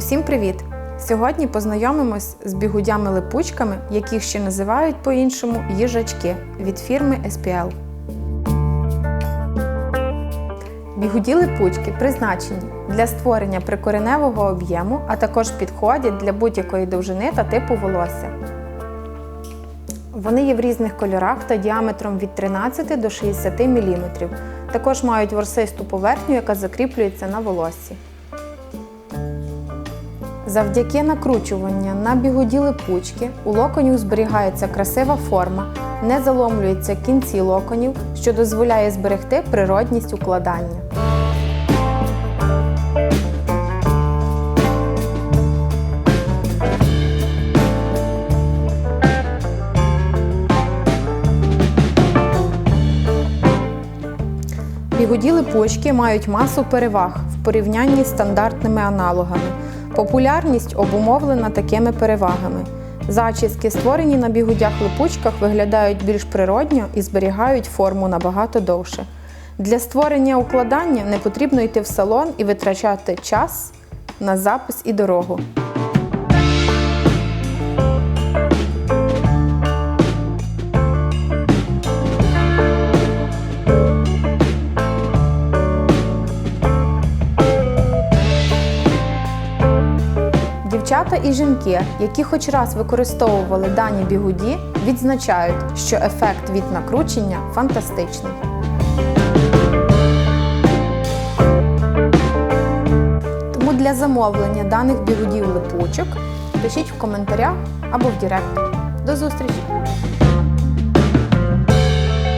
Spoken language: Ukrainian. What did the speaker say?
Усім привіт! Сьогодні познайомимось з бігудями-липучками, яких ще називають по-іншому їжачки від фірми SPL. Бігуді-липучки призначені для створення прикореневого об'єму, а також підходять для будь-якої довжини та типу волосся. Вони є в різних кольорах та діаметром від 13 до 60 мм. Також мають ворсисту поверхню, яка закріплюється на волоссі. Завдяки накручуванню на бігуді липучки у локонів зберігається красива форма, не заломлюються кінці локонів, що дозволяє зберегти природність укладання. Бігуді липучки мають масу переваг в порівнянні з стандартними аналогами. Популярність обумовлена такими перевагами. Зачіски, створені на бігудях-липучках, виглядають більш природньо і зберігають форму набагато довше. Для створення укладання не потрібно йти в салон і витрачати час на запис і дорогу. Дівчата і жінки, які хоч раз використовували дані бігуді, відзначають, що ефект від накручення фантастичний. Тому для замовлення даних бігудів липучок пишіть в коментарях або в Директ. До зустрічі!